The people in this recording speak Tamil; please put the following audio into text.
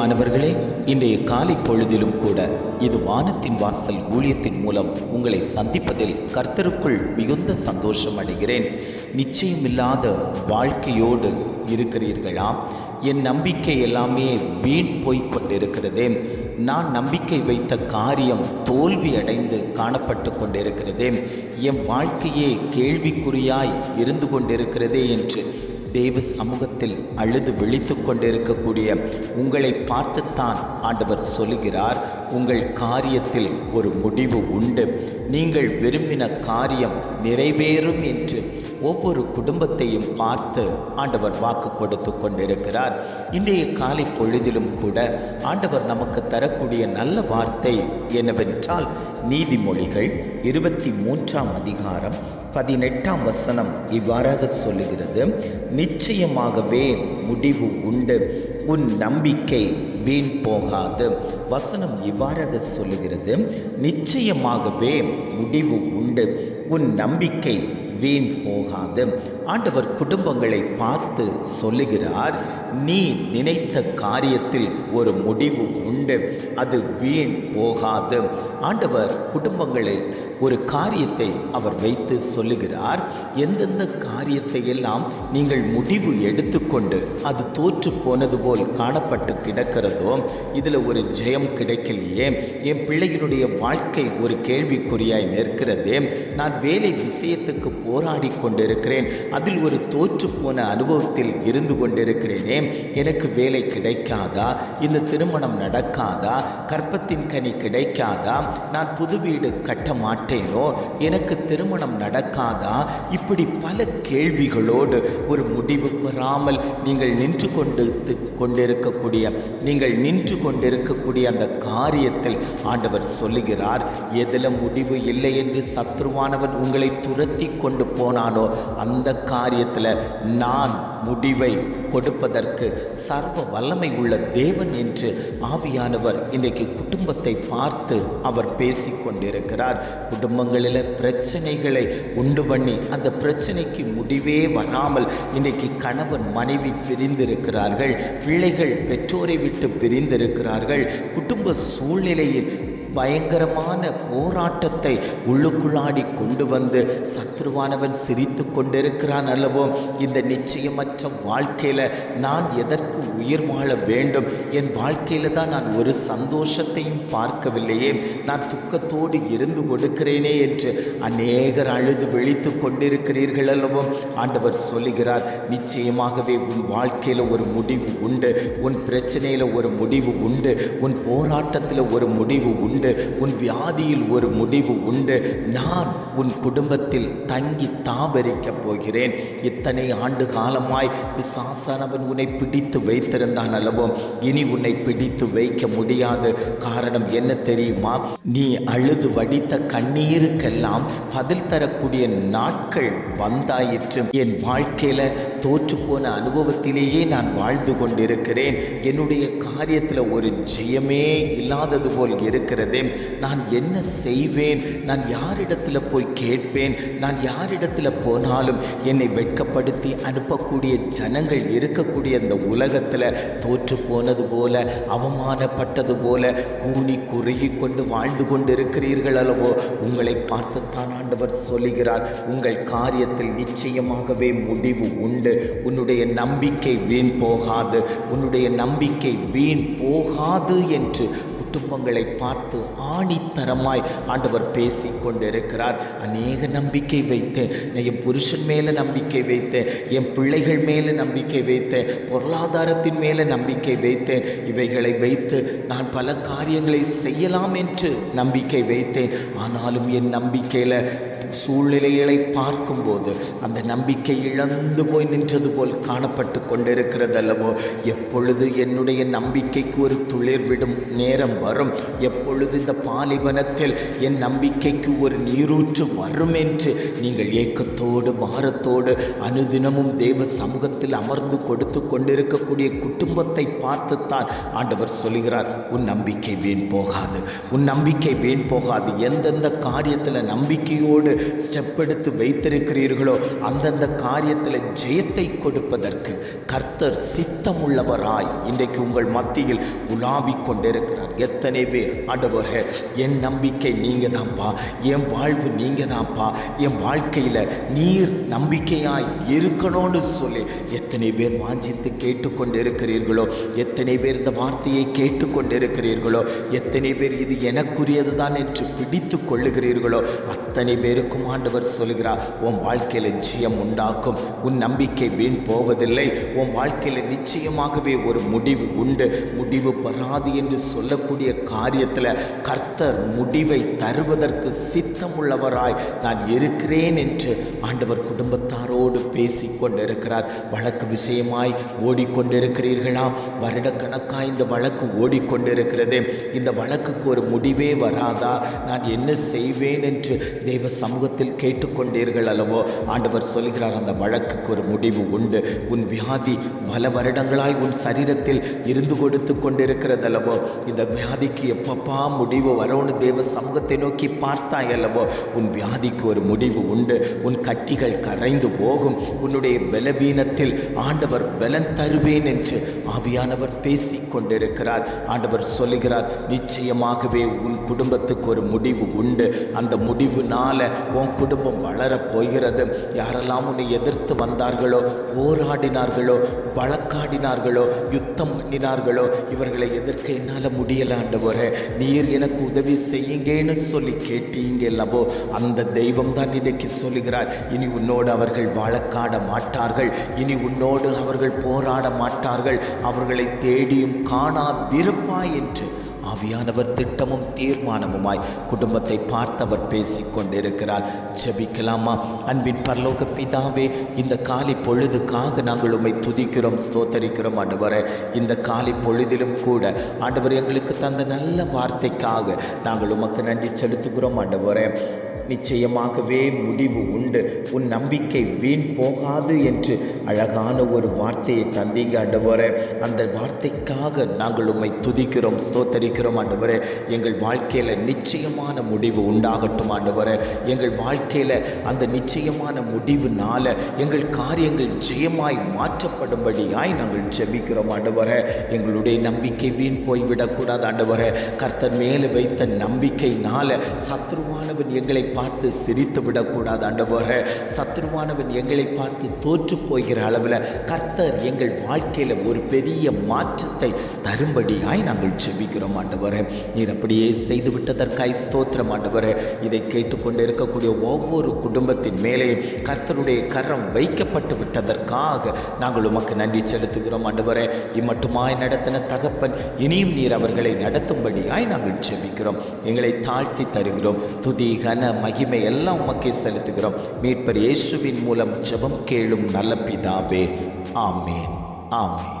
பிரியமானவர்களே இன்றைய காலை பொழுதிலும் கூட இது வானத்தின் வாசல் ஊழியத்தின் மூலம் உங்களை சந்திப்பதில் கர்த்தருக்குள் மிகுந்த சந்தோஷம் அடைகிறேன். நிச்சயமில்லாத வாழ்க்கையோடு இருக்கிறீர்களா என் நம்பிக்கை எல்லாமே வீண் போய்க் கொண்டிருக்கிறதே. நான் நம்பிக்கை வைத்த காரியம் தோல்வி அடைந்து காணப்பட்டு கொண்டிருக்கிறதே. என் வாழ்க்கையே கேள்விக்குறியாய் இருந்து கொண்டிருக்கிறதே என்று தேவ சமூகத்தில் அழுது விழித்து கொண்டிருக்கக்கூடிய உங்களை பார்த்துத்தான் ஆண்டவர் சொல்லுகிறார். உங்கள் காரியத்தில் ஒரு முடிவு உண்டு. நீங்கள் விரும்பின காரியம் நிறைவேறும் என்று ஒவ்வொரு குடும்பத்தையும் பார்த்து ஆண்டவர் வாக்கு கொடுத்து கொண்டிருக்கிறார். இன்றைய காலை பொழுதிலும் கூட ஆண்டவர் நமக்கு தரக்கூடிய நல்ல வார்த்தை என்னவென்றால் நீதிமொழிகள் இருபத்தி மூன்றாம் அதிகாரம் பதினெட்டாம் வசனம் இவ்வாறாக சொல்லுகிறது நிச்சயமாகவே முடிவு உண்டு. உன் நம்பிக்கை வீண் போகாது. வசனம் இவ்வாறாக சொல்லுகிறது நிச்சயமாகவே முடிவு உண்டு. உன் நம்பிக்கை வீண் போகாது. ஆண்டவர் குடும்பங்களை பார்த்து சொல்லுகிறார் நீ நினைத்த காரியத்தில் ஒரு முடிவு உண்டு அது வீண் போகாது. ஆண்டவர் குடும்பங்களில் ஒரு காரியத்தை அவர் வைத்து சொல்லுகிறார் எந்தெந்த காரியத்தை எல்லாம் நீங்கள் முடிவு எடுத்துக்கொண்டு அது தோற்று போனது போல் காணப்பட்டு கிடக்கிறதோ இதில் ஒரு ஜெயம் கிடைக்கலையே. என் பிள்ளையினுடைய வாழ்க்கை ஒரு கேள்விக்குறியாய் நிற்கிறதே. நான் வேலை விஷயத்துக்கு போராடி கொண்டிருக்கிறேன் அதில் ஒரு தோற்றுப்போன அனுபவத்தில் இருந்து கொண்டிருக்கிறேனே. எனக்கு வேலை கிடைக்காதா? இந்த திருமணம் நடக்காதா? கற்பத்தின் கனி கிடைக்காதா? நான் புது வீடு கட்ட மாட்டேனோ? எனக்கு திருமணம் நடக்காதா? இப்படி பல கேள்விகளோடு ஒரு முடிவு பெறாமல் நீங்கள் நின்று கொண்டு கொண்டிருக்கக்கூடிய நீங்கள் நின்று கொண்டிருக்கக்கூடிய அந்த காரியத்தில் ஆண்டவர் சொல்லுகிறார் எதில் முடிவு இல்லை என்று சத்ருவானவன் உங்களை துரத்தி கொண்டு போனானோ அந்த காரியத்தில் நான் முடிவை கொடுப்பதற்கு சர்வ வல்லமை உள்ள தேவன் என்று ஆவியானவர் இன்றைக்கு குடும்பத்தை பார்த்து அவர் பேசி கொண்டிருக்கிறார் குடும்பங்களில் பிரச்சனைகளை உண்டு பண்ணி அந்த பிரச்சனைக்கு முடிவே வராமல் இன்றைக்கு கணவன் மனைவி பிரிந்திருக்கிறார்கள் பிள்ளைகள் பெற்றோரை விட்டு பிரிந்திருக்கிறார்கள் குடும்ப சூழ்நிலையில் பயங்கரமான போராட்டத்தை உள்ளுக்குள்ளாடி கொண்டு வந்து சத்ருவானவன் சிரித்து கொண்டிருக்கிறான் அல்லவோ இந்த நிச்சயமற்ற வாழ்க்கையில் நான் எதற்கு உயிர் வாழ வேண்டும்? என் வாழ்க்கையில் தான் நான் ஒரு சந்தோஷத்தையும் பார்க்கவில்லையே. நான் துக்கத்தோடு இருந்து கொடுக்கிறேனே என்று அநேகர் அழுது விழித்து கொண்டிருக்கிறீர்கள் அல்லவோ ஆண்டவர் சொல்லுகிறார் நிச்சயமாகவே உன் வாழ்க்கையில் ஒரு முடிவு உண்டு. உன் பிரச்சனையில் ஒரு முடிவு உண்டு. உன் போராட்டத்தில் ஒரு முடிவு உண்டு. உண்டு. உன் வியாதியில் ஒரு முடிவு உண்டு. நான் உன் குடும்பத்தில் தங்கி தாபரிக்கப் போகிறேன். இத்தனை ஆண்டு காலமாய் பிசாசானவன் உன்னை பிடித்து வைத்திருந்தான் அல்லவோ இனி உன்னை பிடித்து வைக்க முடியாது. காரணம் என்ன தெரியுமா? நீ அழுது வடித்த கண்ணீருக்கெல்லாம் பதில் தரக்கூடிய நாட்கள் வந்தாயிற்று. என் வாழ்க்கையில தோற்று போன அனுபவத்திலேயே நான் வாழ்ந்து கொண்டிருக்கிறேன். என்னுடைய காரியத்தில் ஒரு ஜெயமே இல்லாதது போல் இருக்கிறது. இருக்கிறதே நான் என்ன செய்வேன்? நான் யாரிடத்தில் போய் கேட்பேன்? நான் யாரிடத்தில் போனாலும் என்னை வெட்கப்படுத்தி அனுப்பக்கூடிய ஜனங்கள் இருக்கக்கூடிய அந்த உலகத்தில் தோற்று போனது போல அவமானப்பட்டது போல கூனி குறுகி கொண்டு வாழ்ந்து கொண்டு இருக்கிறீர்கள் அல்லவோ உங்களை பார்த்துத்தான் ஆண்டவர் சொல்லுகிறார். உங்கள் காரியத்தில் நிச்சயமாகவே முடிவு உண்டு. உன்னுடைய நம்பிக்கை வீண் போகாது. உன்னுடைய நம்பிக்கை வீண் போகாது என்று குடும்பங்களை பார்த்து ஆணித்தரமாய் ஆண்டவர் பேசி கொண்டிருக்கிறார் அநேக நம்பிக்கை வைத்தேன். என் புருஷன் மேலே நம்பிக்கை வைத்தேன். என் பிள்ளைகள் மேலே நம்பிக்கை வைத்தேன். பொருளாதாரத்தின் மேலே நம்பிக்கை வைத்தேன். இவைகளை வைத்து நான் பல காரியங்களை செய்யலாம் என்று நம்பிக்கை வைத்தேன். ஆனாலும் என் நம்பிக்கையில் சூழ்நிலைகளை பார்க்கும்போது அந்த நம்பிக்கை இழந்து போய் நின்றது போல் காணப்பட்டு கொண்டிருக்கிறது அல்லவோ எப்பொழுது என்னுடைய நம்பிக்கைக்கு ஒரு துளிர் விடும் நேரம் வரும். எப்பொழுது இந்த பாலைவனத்தில் என் நம்பிக்கைக்கு ஒரு நீரூற்று வரும் என்று நீங்கள் ஏக்கத்தோடு பாரத்தோடு அனுதினமும் தேவ சமூகத்தில் அமர்ந்து கொடுத்து கொண்டிருக்கக்கூடிய குடும்பத்தை பார்த்துத்தான் ஆண்டவர் சொல்கிறார் உன் நம்பிக்கை வீண் போகாது. உன் நம்பிக்கை வீண் போகாது. எந்தெந்த காரியத்தில் நம்பிக்கையோடு ஸ்டெப் எடுத்து வைத்திருக்கிறீர்களோ அந்தந்த காரியத்தில் ஜெயத்தை கொடுப்பதற்கு கர்த்தர் சித்தமுள்ளவராய் இன்றைக்கு உங்கள் மத்தியில் உலாவிக் கொண்டிருக்கிறார். எத்தனை பேர் ஆண்டவரே என் நம்பிக்கை நீங்கள் தான்ப்பா என் வாழ்வு நீங்கள் தான்ப்பா என் வாழ்க்கையில் நீர் நம்பிக்கையாய் இருக்கணும்னு சொல்லி எத்தனை பேர் வாஞ்சித்து கேட்டுக்கொண்டு இருக்கிறீர்களோ எத்தனை பேர் இந்த வார்த்தையை கேட்டுக்கொண்டு இருக்கிறீர்களோ எத்தனை பேர் இது எனக்குரியது தான் என்று பிடித்து கொள்ளுகிறீர்களோ அத்தனை பேருக்கும் ஆண்டவர் சொல்கிறார் உன் வாழ்க்கையில் ஜெயம் உண்டாக்கும் உன் நம்பிக்கை வீண் போவதில்லை உன் வாழ்க்கையில் நிச்சயமாகவே ஒரு முடிவு உண்டு முடிவு பெறாது என்று சொல்லக்கூடிய காரியத்தில் கர்த்தர் முடிவை தருவதற்கு சித்தமுள்ளவராய் நான் இருக்கிறேன் என்று ஆண்டவர் குடும்பத்தாரோடு பேசி கொண்டிருக்கிறார் வழக்கு விஷயமாய் ஓடிக்கொண்டிருக்கிறீர்களா? வருடக்கணக்காய் இந்த வழக்கு ஓடிக்கொண்டிருக்கிறது. இந்த வழக்குக்கு ஒரு முடிவே வராதா? நான் என்ன செய்வேன் என்று தெய்வ சமூகத்தில் கேட்டுக்கொண்டீர்கள் அல்லவோ? ஆண்டவர் சொல்கிறார் அந்த வழக்குக்கு ஒரு முடிவு உண்டு. உன் வியாதி பல வருடங்களாய் உன் சரீரத்தில் இருந்து கொடுத்து கொண்டிருக்கிறதல்லவோ இந்த இந்த வியாதிக்கு எப்பப்பா முடிவு வரும்னு தேவ சமூகத்தை நோக்கி பார்த்தாய் அல்லவோ உன் வியாதிக்கு ஒரு முடிவு உண்டு. உன் கட்டிகள் கரைந்து போகும். உன்னுடைய பலவீனத்தில் ஆண்டவர் பலன் தருவேன் என்று ஆவியானவர் பேசி கொண்டிருக்கிறார் ஆண்டவர் சொல்லுகிறார் நிச்சயமாகவே உன் குடும்பத்துக்கு ஒரு முடிவு உண்டு. அந்த முடிவுனால உன் குடும்பம் வளரப் போகிறது. யாரெல்லாம் உன்னை எதிர்த்து வந்தார்களோ போராடினார்களோ வழக்காடினார்களோ யுத்தம் பண்ணினார்களோ? இவர்களை எதிர்க்க என்னால் முடியல ஆண்டவரே? நீர் எனக்கு உதவி செய்யுங்கன்னு சொல்லி கேட்டீங்க அல்லவோ அந்த தெய்வம் தான் இன்னைக்கு சொல்லுகிறார் இனி உன்னோடு அவர்கள் வழக்காட மாட்டார்கள் இனி உன்னோடு அவர்கள் போராட மாட்டார்கள் அவர்களை தேடியும் காணாதிருப்பாய் என்று. ஆவியானவர் திட்டமும் தீர்மானமுமாய் குடும்பத்தை பார்த்தவர் பேசிக் கொண்டிருக்கிறார் ஜெபிக்கலாமா? அன்பின் பரலோக பிதாவே இந்த காலை பொழுதுக்காக நாங்கள் உண்மை துதிக்கிறோம் ஸ்தோத்தரிக்கிறோம் ஆண்டவரே. இந்த காலை பொழுதிலும் கூட ஆண்டவர் எங்களுக்கு தந்த நல்ல வார்த்தைக்காக நாங்கள் உமக்கு நன்றி செலுத்துகிறோம் ஆண்டவரே. நிச்சயமாகவே முடிவு உண்டு. உன் நம்பிக்கை வீண் போகாது என்று அழகான ஒரு வார்த்தையை தந்தீங்க ஆண்டவரே. அந்த வார்த்தைக்காக நாங்கள் உம்மை துதிக்கிறோம் ஸ்தோத்தரிக்கிறோம் ஆண்டவரே. எங்கள் வாழ்க்கையில் நிச்சயமான முடிவு உண்டாகட்டும் ஆண்டவரே. எங்கள் வாழ்க்கையில் அந்த நிச்சயமான முடிவுனால எங்கள் காரியங்கள் ஜெயமாய் மாற்றப்படும்படியாய் நாங்கள் ஜெபிக்கிறோம் ஆண்டவரே. எங்களுடைய நம்பிக்கை வீண் போய்விடக்கூடாது ஆண்டவரே. கர்த்தர் மேலே வைத்த நம்பிக்கையினால சத்ருவானவன் எங்களை பார்த்து சிரித்து விடக்கூடாது ஆண்டவரே. சத்ருவானவன் எங்களை பார்த்து தோற்று போகிற அளவில் கர்த்தர் எங்கள் வாழ்க்கையில் ஒரு பெரிய மாற்றத்தை தரும்படியாய் நாங்கள் ஜெபிக்கிறோம் ஆண்டவரே. நீர் அப்படியே செய்து விட்டதற்காய் ஸ்தோத்திரம் ஆண்டவரே. இதை கேட்டுக்கொண்டு இருக்கக்கூடிய ஒவ்வொரு குடும்பத்தின் மேலே கர்த்தருடைய கரம் வைக்கப்பட்டு விட்டதற்காக நாங்கள் உமக்கு நன்றி செலுத்துகிறோம் ஆண்டவரே. இம்மட்டுமாய் நடத்தின தகப்பன் இனியும் நீர் அவர்களை நடத்தும்படியாய் நாங்கள் ஜெபிக்கிறோம். எங்களை தாழ்த்தி தருகிறோம். துதி கன மகிமை எல்லாம் உமக்கே செலுத்துகிறோம். மீட்பர் இயேசுவின் மூலம் ஜெபம் கேளும் நல்ல பிதாவே. ஆமேன். ஆமேன்.